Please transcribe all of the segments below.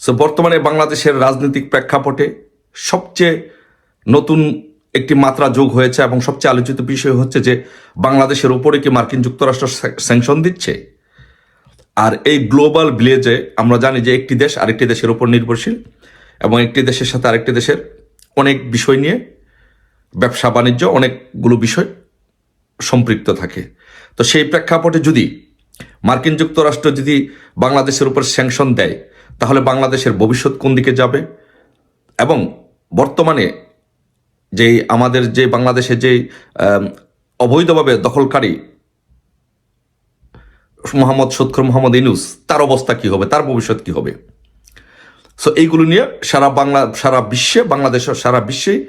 So বর্তমানে বাংলাদেশের রাজনৈতিক প্রেক্ষাপটে সবচেয়ে নতুন একটি মাত্রা যোগ হয়েছে এবং সবচেয়ে আলোচিত বিষয় হচ্ছে যে বাংলাদেশের উপরে কি মার্কিন যুক্তরাষ্ট্র স্যাংশন দিচ্ছে? আর এই গ্লোবাল ভিলেজে আমরা জানি যে একটি দেশ আরেকটি দেশের উপর নির্ভরশীল এবং একটি দেশের সাথে আরেকটি দেশের অনেক বিষয় নিয়ে ব্যবসা, বাণিজ্য অনেকগুলো বিষয় সম্পৃক্ত থাকে। তো সেই প্রেক্ষাপটে যদি মার্কিন যুক্তরাষ্ট্র যদি বাংলাদেশের উপর স্যাংশন দেয় তাহলে বাংলাদেশের ভবিষ্যৎ কোন দিকে যাবে? এবং বর্তমানে যে আমাদের যে বাংলাদেশে যে অবৈধভাবে দখলকারী মোহাম্মদ সৎখর মোহাম্মদ ইনুস তার অবস্থা কি হবে? তার ভবিষ্যৎ কি হবে? সো এইগুলো নিয়ে সারা বাংলা, সারা বিশ্বে বাংলাদেশের সারা বিশ্বেই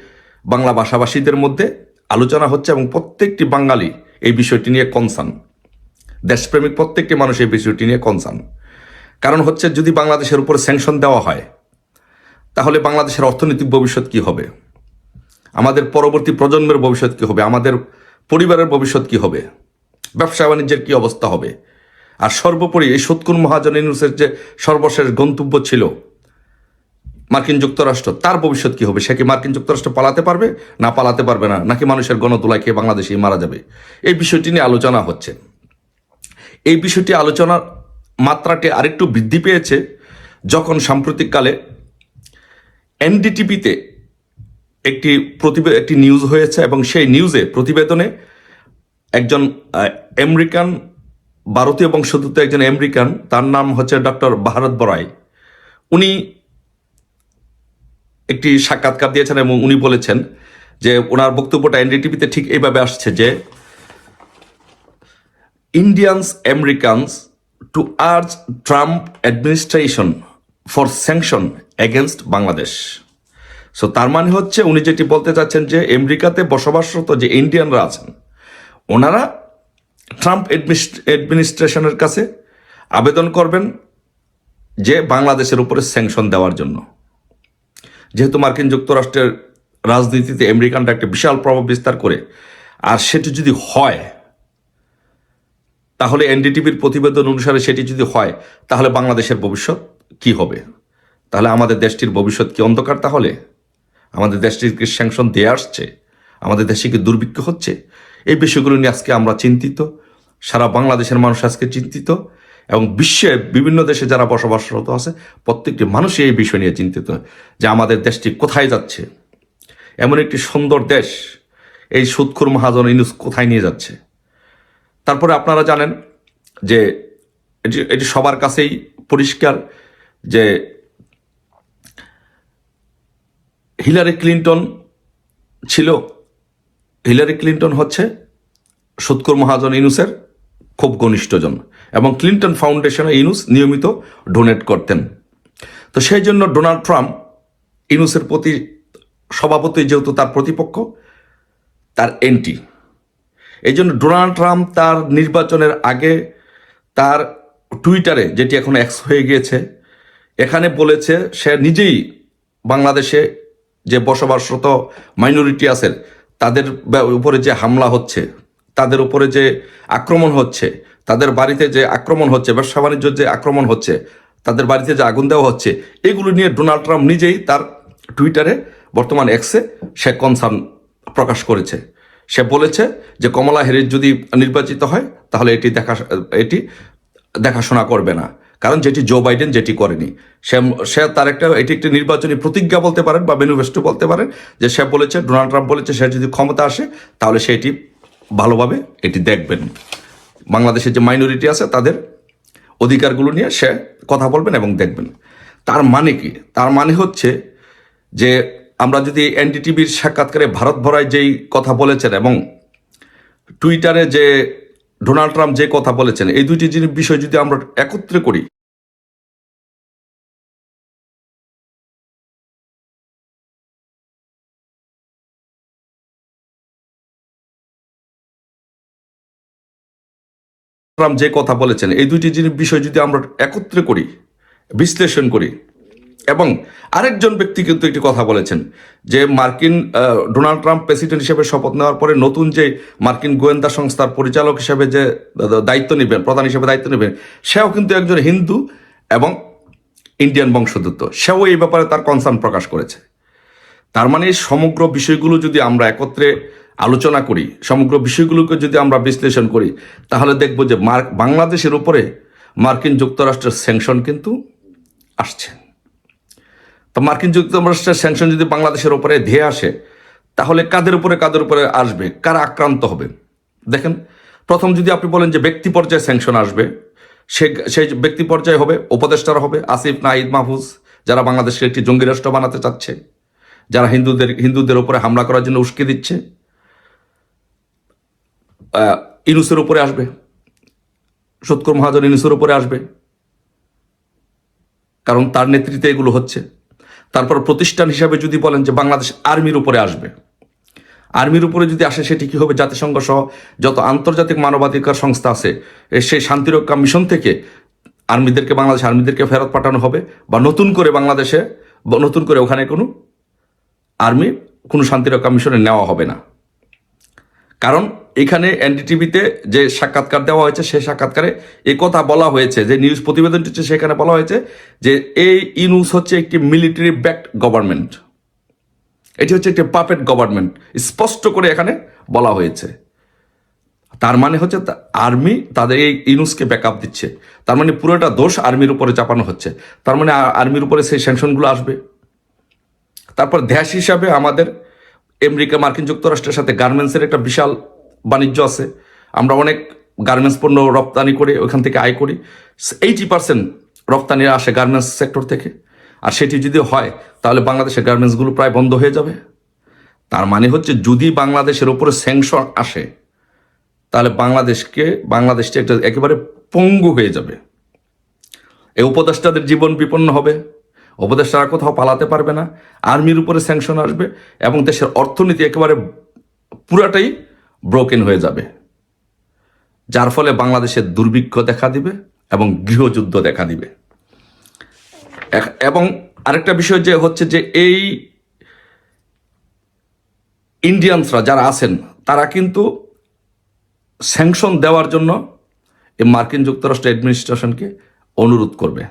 বাংলা ভাষাভাষীদের মধ্যে আলোচনা হচ্ছে এবং প্রত্যেকটি বাঙালি এই বিষয়টি নিয়ে কনসার্ন দেশপ্রেমিক প্রত্যেকটি মানুষ এই বিষয়টি নিয়ে কনসার্ন কারণ হচ্ছে যদি বাংলাদেশের উপর স্যাংশন দেওয়া হয়, তাহলে বাংলাদেশের অর্থনৈতিক ভবিষ্যৎ কি হবে? আমাদের পরবর্তী প্রজন্মের ভবিষ্যৎ কি হবে? আমাদের পরিবারের ভবিষ্যৎ কি হবে? ব্যবসা বাণিজ্যের কি অবস্থা হবে? আর সর্বোপরি এই সৎকুর মহাজন ইউনুসের যে সর্বশেষ গন্তব্য ছিল মার্কিন যুক্তরাষ্ট্র, তার ভবিষ্যৎ কি হবে? সে কি মার্কিন যুক্তরাষ্ট্র পালাতে পারবে? না পালাতে পারবে না। নাকি মানুষের গণতোলায় খেয়ে বাংলাদেশেই মারা যাবে? এই বিষয়টি নিয়ে আলোচনা হচ্ছে। এই বিষয়টি আলোচনার মাত্রাটি আরেকটু বৃদ্ধি পেয়েছে যখন সাম্প্রতিককালে এনডিটিভিতে একটি প্রতিবে, একটি নিউজ হয়েছে এবং সেই নিউজে প্রতিবেদনে একজন আমেরিকান, ভারতীয় বংশোদ্ভূত একজন আমেরিকান, তার নাম হচ্ছে ডক্টর ভারত বরাই উনি একটি সাক্ষাৎকার দিয়েছেন এবং উনি বলেছেন যে ওনার বক্তব্যটা এনডিটিভিতে ঠিক এইভাবে আসছে যে, Indians, Americans to urge Trump administration for sanction against Bangladesh so তার মানে হচ্ছে উনি যেটি বলতে চাচ্ছেন যে আমেরিকাতে বসবাসরত যে ইন্ডিয়ানরা আছেন, ওনারা ট্রাম্প অ্যাডমিনিস্ট্রেশনের কাছে আবেদন করবেন যে বাংলাদেশের উপরে স্যাংশন দেওয়ার জন্য। যেহেতু মার্কিন যুক্তরাষ্ট্রের রাজনীতিতে আমেরিকানরা একটা বিশাল প্রভাব বিস্তার করে, আর সেটি যদি হয় তাহলে এনডিটিভির প্রতিবেদন অনুসারে সেটি যদি হয়, তাহলে বাংলাদেশের ভবিষ্যৎ কি হবে? তাহলে আমাদের দেশটির ভবিষ্যৎ কি অন্ধকার তাহলে? আমাদের দেশটিকে স্যাংশন দিয়ে আসছে? আমাদের দেশে কি দুর্ভিক্ষ হচ্ছে? এই বিষয়গুলো নিয়ে আজকে আমরা চিন্তিত। সারা বাংলাদেশের মানুষ আজকে চিন্তিত এবং বিশ্বের বিভিন্ন দেশে যারা বসবাসরত আছে, প্রত্যেকটি মানুষই এই বিষয় নিয়ে চিন্তিত যে আমাদের দেশটি কোথায় যাচ্ছে। এমন একটি সুন্দর দেশ, এই সুৎখুর মহাজন ইনুস কোথায় নিয়ে যাচ্ছে? তারপরে আপনারা জানেন যে এটি এটি সবার কাছেই পরিষ্কার যে হিলারি ক্লিন্টন ছিল। হিলারি ক্লিন্টন হচ্ছে সৎকর মহাজন ইনুসের খুব ঘনিষ্ঠজন এবং ক্লিন্টন ফাউন্ডেশনে ইনুস নিয়মিত ডোনেট করতেন। তো সেই জন্য ডোনাল্ড ট্রাম্প ইনুসের প্রতি, সভাপতি যেহেতু তার প্রতিপক্ষ, তার এন্টি। এই জন্য ডোনাল্ড ট্রাম্প তার নির্বাচনের আগে তার টুইটারে, যেটি এখন এক্স হয়ে গিয়েছে, এখানে বলেছে সে নিজেই বাংলাদেশে যে বসবাসরত মাইনরিটি আছে, তাদের উপরে যে হামলা হচ্ছে, তাদের উপরে যে আক্রমণ হচ্ছে, তাদের বাড়িতে যে আক্রমণ হচ্ছে, ব্যবসা বাণিজ্য যে আক্রমণ হচ্ছে, তাদের বাড়িতে যে আগুন দেওয়া হচ্ছে, এগুলো নিয়ে ডোনাল্ড ট্রাম্প নিজেই তার টুইটারে বর্তমান এক্সে সে কনসার্ন প্রকাশ করেছে। সে বলেছে যে কমলা হ্যারিস যদি নির্বাচিত হয়, তাহলে এটি দেখা, এটি দেখাশোনা করবে না। কারণ যেটি জো বাইডেন যেটি করেনি। সে সে তার একটা, এটি একটি নির্বাচনী প্রতিজ্ঞা বলতে পারেন বা ম্যানিফেস্টো বলতে পারেন যে সে বলেছে ডোনাল্ড ট্রাম্প বলেছে, সে যদি ক্ষমতা আসে, তাহলে সে এটি ভালোভাবে এটি দেখবেন। বাংলাদেশের যে মাইনরিটি আছে, তাদের অধিকারগুলো নিয়ে সে কথা বলবেন এবং দেখবেন। তার মানে কি? তার মানে হচ্ছে যে আমরা যদি এনডিটিভির সাক্ষাৎকারে ভারত ভরায় যেই কথা বলেছেন এবং টুইটারে যে ডোনাল্ড ট্রাম্প যে কথা বলেছেন, এই দুইটি জিনিস বিষয় যদি আমরা একত্রে করি যে কথা বলেছেন, এই দুইটি জিনিস বিষয় যদি আমরা একত্রে করি, বিশ্লেষণ করি এবং আরেকজন ব্যক্তি কিন্তু একটি কথা বলেছেন যে মার্কিন ডোনাল্ড ট্রাম্প প্রেসিডেন্ট হিসেবে শপথ নেওয়ার পরে নতুন যে মার্কিন গোয়েন্দা সংস্থার পরিচালক হিসেবে যে দায়িত্ব নেবেন, প্রধান হিসেবে দায়িত্ব নেবেন, সেও কিন্তু একজন হিন্দু এবং ইন্ডিয়ান বংশোদ্ভূত। সেও এই ব্যাপারে তার কনসার্ন প্রকাশ করেছে। তার মানে সমগ্র বিষয়গুলো যদি আমরা একত্রে আলোচনা করি, সমগ্র বিষয়গুলোকে যদি আমরা বিশ্লেষণ করি, তাহলে দেখব যে মার্ক, বাংলাদেশের উপরে মার্কিন যুক্তরাষ্ট্রের স্যাংশন কিন্তু আসছে। তো মার্কিন যুক্তরাষ্ট্রের স্যাংশন যদি বাংলাদেশের উপরে ধেয়ে আসে, তাহলে কাদের উপরে কাদের উপরে আসবে? কারা আক্রান্ত হবে? দেখেন, প্রথম যদি আপনি বলেন যে ব্যক্তি পর্যায়ে স্যাংশন আসবে, সে, সেই ব্যক্তি পর্যায়ে হবে, উপদেষ্টারা হবে, আসিফ নাহিদ মাহফুজ, যারা বাংলাদেশকে একটি জঙ্গি রাষ্ট্র বানাতে চাচ্ছে, যারা হিন্দুদের হিন্দুদের উপরে হামলা করার জন্য উস্কে দিচ্ছে ইনুসের উপরে আসবে সৎকর মহাজন ইনুসের উপরে আসবে, কারণ তার নেতৃত্বে এগুলো হচ্ছে। তারপর প্রতিষ্ঠান হিসাবে যদি বলেন যে বাংলাদেশ আর্মির উপরে আসবে। আর্মির উপরে যদি আসে সেটি কী হবে। জাতিসংঘ সহ যত আন্তর্জাতিক মানবাধিকার সংস্থা আছে সেই শান্তিরক্ষা মিশন থেকে আর্মিদেরকে, বাংলাদেশ আর্মিদেরকে ফেরত পাঠানো হবে বা নতুন করে বাংলাদেশে নতুন করে ওখানে কোনো আর্মি, কোনো শান্তিরক্ষা মিশনে নেওয়া হবে না। কারণ এখানে এনডিটিভিতে যে সাক্ষাৎকার দেওয়া হয়েছে সেই সাক্ষাৎকারে এ কথা বলা হয়েছে, যে নিউজ প্রতিবেদনটি হচ্ছে সেখানে বলা হয়েছে যে এই ইনুস হচ্ছে একটি মিলিটারি ব্যাকড গভর্নমেন্ট এটি হচ্ছে একটি পাপেট গভর্নমেন্ট স্পষ্ট করে এখানে বলা হয়েছে। তার মানে হচ্ছে আর্মি তাদের এই ইনুসকে ব্যাকআপ দিচ্ছে। তার মানে পুরোটা দোষ আর্মির উপরে চাপানো হচ্ছে। তার মানে আর্মির উপরে সেই স্যাংশনগুলো আসবে। তারপর দেশ হিসাবে আমাদের আমেরিকা মার্কিন যুক্তরাষ্ট্রের সাথে গার্মেন্টসের একটা বিশাল বাণিজ্য আছে। আমরা অনেক গার্মেন্টস পণ্য রপ্তানি করে, ওখান থেকে আয় করি। এইটি পার্সেন্ট রপ্তানিরা আসে গার্মেন্টস সেক্টর থেকে। আর সেটি যদি হয়, তাহলে বাংলাদেশের গার্মেন্টসগুলো প্রায় বন্ধ হয়ে যাবে। তার মানে হচ্ছে, যদি বাংলাদেশের ওপরে স্যাংশন আসে, তাহলে বাংলাদেশকে, বাংলাদেশটা একটা একেবারে পঙ্গু হয়ে যাবে। এই উপদেষ্টাদের জীবন বিপন্ন হবে। উপদেষ্টারা কোথাও পালাতে পারবে না, আর্মির উপরে স্যাংশন আসবে এবং দেশের অর্থনীতি একেবারে পুরাটাই ব্রোকেন হয়ে যাবে। যার ফলে বাংলাদেশের দুর্ভিক্ষ দেখা দিবে এবং গৃহযুদ্ধ দেখা দিবে। এবং আরেকটা বিষয় যে হচ্ছে যে এই ইন্ডিয়ানসরা যারা আছেন, তারা কিন্তু স্যাংশন দেওয়ার জন্য এই মার্কিন যুক্তরাষ্ট্র অ্যাডমিনিস্ট্রেশনকে অনুরোধ করবে।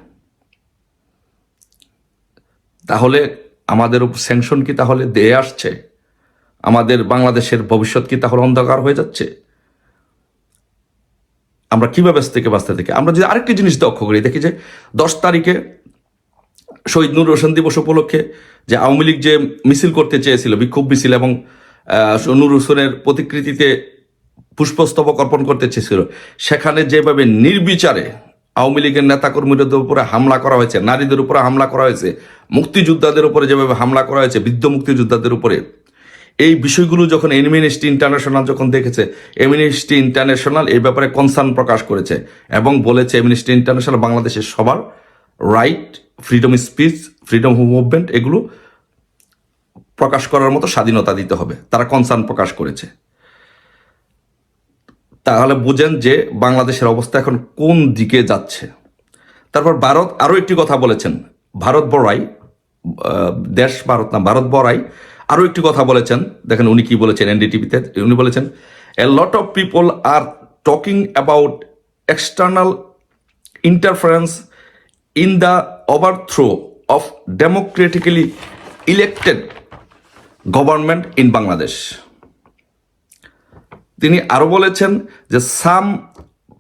তাহলে আমাদের স্যাংশন কি তাহলে দেয়ে আসছে? আমাদের বাংলাদেশের ভবিষ্যৎ কি তাহলে অন্ধকার হয়ে যাচ্ছে? আমরা কীভাবে থেকে বাঁচতে থেকে? আমরা যদি আরেকটি জিনিস লক্ষ্য করি, দেখি যে দশ তারিখে শহীদ নুর হোসেন দিবস উপলক্ষে যে আওয়ামী লীগ যে মিছিল করতে চেয়েছিল, বিক্ষোভ মিছিল এবং নূর হোসেনের প্রতিকৃতিতে পুষ্পস্তবক অর্পণ করতে চেয়েছিল, সেখানে যেভাবে নির্বিচারে আওয়ামী লীগের নেতাকর্মীদের উপরে হামলা করা হয়েছে, নারীদের উপরে হামলা করা হয়েছে, মুক্তিযোদ্ধাদের উপরে যেভাবে হামলা করা হয়েছে, বৃদ্ধ মুক্তিযোদ্ধাদের উপরে। এই বিষয়গুলো যখন এমিনিস্ট্রি ইন্টারন্যাশনাল যখন দেখেছে এমিনিস্ট্রি ইন্টারন্যাশনাল এই ব্যাপারে কনসার্ন প্রকাশ করেছে এবং বলেছে এমিনিস্ট্রি ইন্টারন্যাশনাল বাংলাদেশের সবার right freedom speech freedom movement এগুলো প্রকাশ করার মতো স্বাধীনতা দিতে হবে। তারা কনসার্ন প্রকাশ করেছে। তাহলে বুঝেন যে বাংলাদেশের অবস্থা এখন কোন দিকে যাচ্ছে। তারপর ভারত আরও একটি কথা বলেছেন। ভারত বড়াই দেশ ভারত না, ভারত বড়াই আরও একটি কথা বলেছেন। দেখেন উনি কি বলেছেন এনডিটিভিতে, উনি বলেছেন a lot of people are talking about external interference in the overthrow of democratically elected government in Bangladesh তিনি আরও বলেছেন যে some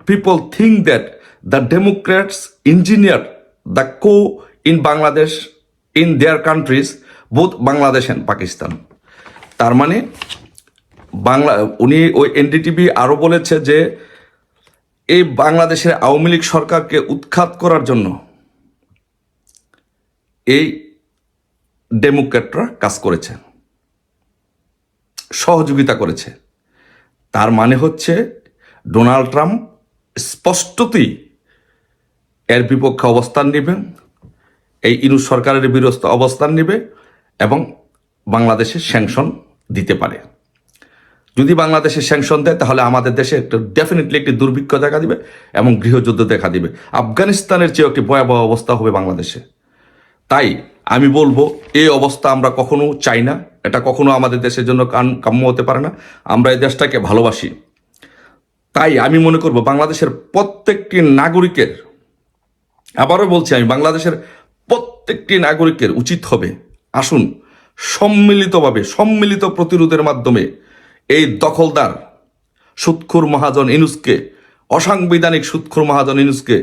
people think that the Democrats engineer the coup in Bangladesh in their countries both Bangladesh and Pakistan তার মানে বাংলা, উনি ওই NDTV আরও বলেছে যে, এই বাংলাদেশের আওয়ামী লীগ সরকারকে উৎখাত করার জন্য এই ডেমোক্রেটরা কাজ করেছে, সহযোগিতা করেছে। তার মানে হচ্ছে ডোনাল্ড ট্রাম্প স্পষ্টতই এর বিপক্ষে অবস্থান নেবে, এই ইনু সরকারের বিরুদ্ধে অবস্থান নেবে এবং বাংলাদেশে স্যাংশন দিতে পারে। যদি বাংলাদেশে স্যাংশন দেয়, তাহলে আমাদের দেশে একটা ডেফিনেটলি একটি দুর্ভিক্ষ দেখা দিবে এবং গৃহযুদ্ধ দেখা দিবে। আফগানিস্তানের চেয়েও একটি ভয়াবহ অবস্থা হবে বাংলাদেশে। তাই আমি বলব, এই অবস্থা আমরা কখনো চাই না। এটা কখনো আমাদের দেশের জন্য কাম্য হতে পারে না। আমরা এই দেশটাকে ভালোবাসি। তাই আমি মনে করব, বাংলাদেশের প্রত্যেকটি নাগরিকের, আবারও বলছি আমি, বাংলাদেশের প্রত্যেকটি নাগরিকের উচিত হবে, আসুন, সম্মিলিতভাবে, সম্মিলিত প্রতিরোধের মাধ্যমে এই দখলদার সুৎখুর মহাজন ইনুসকে, অসাংবিধানিক সুৎখুর মহাজন ইনুসকে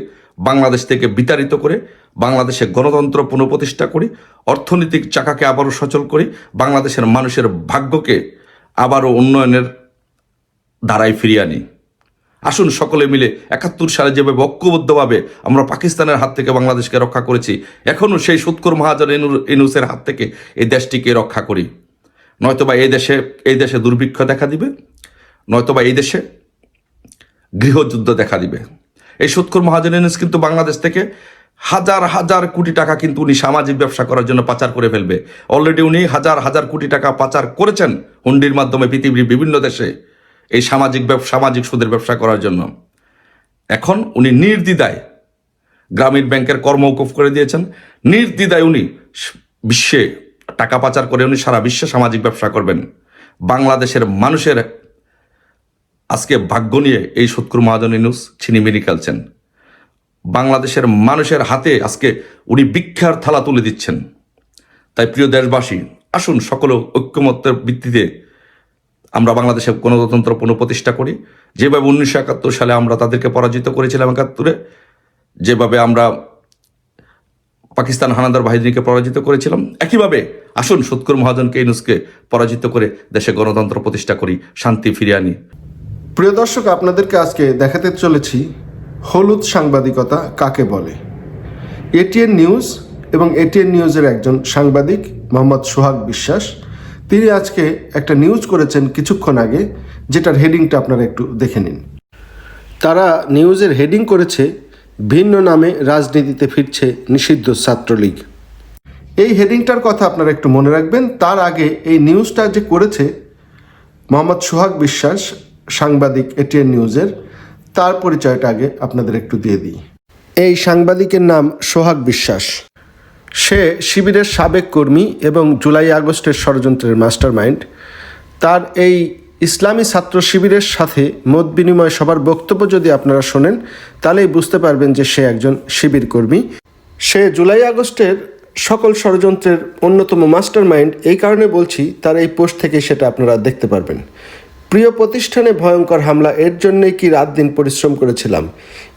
বাংলাদেশ থেকে বিতাড়িত করে বাংলাদেশে গণতন্ত্র পুনঃপ্রতিষ্ঠা করি, অর্থনৈতিক চাকাকে আবারও সচল করি, বাংলাদেশের মানুষের ভাগ্যকে আবারও উন্নয়নের ধারায় ফিরিয়ে আনি। আসুন সকলে মিলে একাত্তর সালে যেভাবে ঐক্যবদ্ধভাবে আমরা পাকিস্তানের হাত থেকে বাংলাদেশকে রক্ষা করেছি এখনও সেই সুৎকর মহাজন ইনু- ইনুসের হাত থেকে এই দেশটিকে রক্ষা করি। নয়তোবা এই দেশে এই দেশে দুর্ভিক্ষ দেখা দিবে, নয়তোবা এই দেশে গৃহযুদ্ধ দেখা দিবে। এই সুৎকর মহাজন ইনুস কিন্তু বাংলাদেশ থেকে হাজার হাজার কোটি টাকা কিন্তু উনি সামাজিক ব্যবসা করার জন্য পাচার করে ফেলবে। অলরেডি উনি হাজার হাজার কোটি টাকা পাচার করেছেন হুন্ডির মাধ্যমে পৃথিবীর বিভিন্ন দেশে এই সামাজিক সামাজিক সুদের ব্যবসা করার জন্য। এখন উনি নির্দ্বিধায় গ্রামীণ ব্যাংকের কর্মৌকুফ করে দিয়েছেন। নির্দ্বিধায় উনি বিশ্বে টাকা পাচার করে উনি সারা বিশ্বে সামাজিক ব্যবসা করবেন। বাংলাদেশের মানুষের আজকে ভাগ্য নিয়ে এই সৎকুর মহাজন ইনুস ছিনিমিনি খেলছেন। বাংলাদেশের মানুষের হাতে আজকে উনি ভিক্ষার থালা তুলে দিচ্ছেন। তাই প্রিয় দেশবাসী, আসুন সকল ঐক্যমত্যের ভিত্তিতে আমরা বাংলাদেশে গণতন্ত্র পুনঃপ্রতিষ্ঠা করি। যেভাবে উনিশশো একাত্তর সালে আমরা তাদেরকে পরাজিত করেছিলাম একাত্তরে, যেভাবে আমরা পাকিস্তান হানাদার বাহিনীকে পরাজিত করেছিলাম, একইভাবে আসুন সৎকুর মহাজনকে ইনুসকে পরাজিত করে দেশে গণতন্ত্র প্রতিষ্ঠা করি, শান্তি ফিরিয়ে আনি। প্রিয় দর্শক, আপনাদেরকে আজকে দেখাতে চলেছি হলুদ সাংবাদিকতা কাকে বলে? এটিএন নিউজ এবং এটিএন নিউজের একজন সাংবাদিক, মোহাম্মদ সোহাগ বিশ্বাস, তিনি আজকে একটা নিউজ করেছেন কিছুক্ষণ আগে, যেটার হেডিংটা আপনারা একটু দেখে নিন। তারা নিউজের হেডিং করেছে, ভিন্ন নামে রাজনীতিতে ফিরছে নিষিদ্ধ ছাত্রলীগ। এই হেডিংটার কথা আপনারা একটু মনে রাখবেন, তার আগে এই নিউজটা যে করেছে, মোহাম্মদ সোহাগ বিশ্বাস, সাংবাদিক এটিএন নিউজের তার পরিচয়টা আগে আপনাদের একটু দিয়ে দিই। এই সাংবাদিকের নাম সোহাগ বিশ্বাস। সে শিবিরের সাবেক কর্মী এবং জুলাই আগস্টের ষড়যন্ত্রের মাস্টারমাইন্ড। তার এই ইসলামী ছাত্র শিবিরের সাথে মত বিনিময় সবার বক্তব্য যদি আপনারা শোনেন, তাহলেই বুঝতে পারবেন যে সে একজন শিবির কর্মী। সে জুলাই আগস্টের সকল ষড়যন্ত্রের অন্যতম মাস্টারমাইন্ড, এই কারণে বলছি, তার এই পোস্ট থেকে সেটা আপনারা দেখতে পারবেন। প্রিয় প্রতিষ্ঠানে ভয়ঙ্কর হামলা, এর জন্যই কি রাত দিন পরিশ্রম করেছিলাম?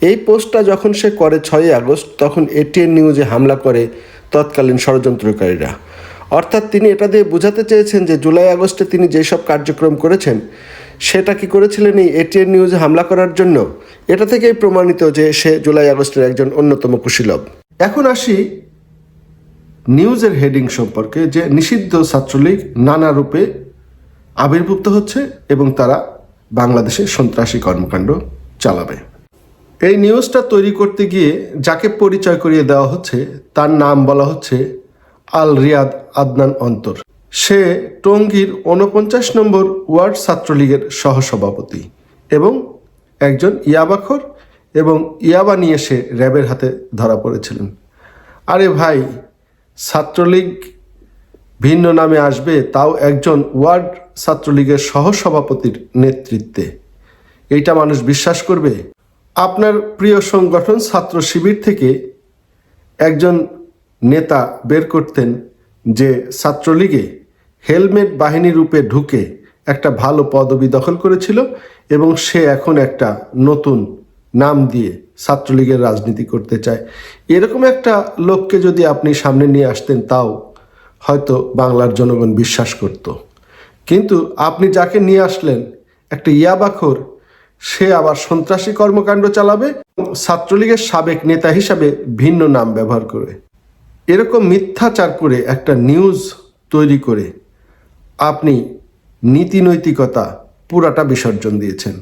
এই পোস্টটা যখন সে করে ছয়ই আগস্ট, তখন এটিএন নিউজে হামলা করে তৎকালীন ষড়যন্ত্রকারীরা। অর্থাৎ তিনি এটা দিয়ে বোঝাতে চেয়েছেন যে জুলাই আগস্টে তিনি যেসব কার্যক্রম করেছেন, সেটা কি করেছিলেন এই এটিএন নিউজে হামলা করার জন্য? এটা থেকেই প্রমাণিত যে সে জুলাই আগস্টের একজন অন্যতম কুশীলব। এখন আসি নিউজের হেডিং সম্পর্কে, যে নিষিদ্ধ ছাত্রলীগ নানা রূপে আবির্ভূত হচ্ছে এবং তারা বাংলাদেশে সন্ত্রাসী কর্মকাণ্ড চালাবে। এই নিউজটা তৈরি করতে গিয়ে যাকে পরিচয় করিয়ে দেওয়া হচ্ছে, তার নাম বলা হচ্ছে আল রিয়াদ আদনান অন্তর। সে টঙ্গীর উনপঞ্চাশ নম্বর ওয়ার্ড ছাত্রলীগের সহসভাপতি এবং একজন ইয়াবাখর এবং ইয়াবা নিয়ে সে র্যাবের হাতে ধরা পড়েছিলেন। আরে ভাই, ছাত্রলীগ ভিন্ন নামে আসবে তাও একজন ওয়ার্ড ছাত্রলীগের সহসভাপতির নেতৃত্বে। এইটা মানুষ বিশ্বাস করবে? আপনার প্রিয় সংগঠন ছাত্র শিবির থেকে একজন নেতা বের করতেন যে ছাত্রলীগে হেলমেট বাহিনী রূপে ঢুকে একটা ভালো পদবি দখল করেছিল এবং সে এখন একটা নতুন নাম দিয়ে ছাত্রলীগের রাজনীতি করতে চায়। এরকম একটা লোককে যদি আপনি সামনে নিয়ে আসতেন তাও হয়তো বাংলার জনগণ বিশ্বাস করত। কিন্তু আপনি যাকে নিয়ে আসলেন, একটা ইয়াবাখর, সে আবার সন্ত্রাসী কর্মকাণ্ড চালাবে ছাত্রলীগের সাবেক নেতা হিসাবে ভিন্ন নাম ব্যবহার করে। এরকম মিথ্যাচার করে একটা নিউজ তৈরি করে আপনি নীতি নৈতিকতা পুরাটা বিসর্জন দিয়েছেন।